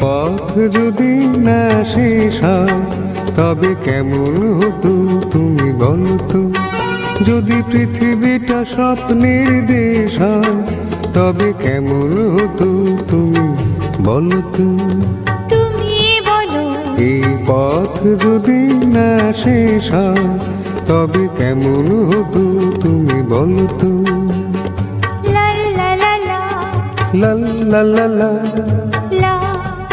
পথ যদি না শেষ তবে কেমন হতো তুমি বলতো? যদি পৃথিবীটা স্বপ্নের দেশ তবে কেমন হতো তুমি বলতো? এই পথ যদি না শেষ তবে কেমন হতো তুমি বলতো? লা লা। লা লা লা লা। লা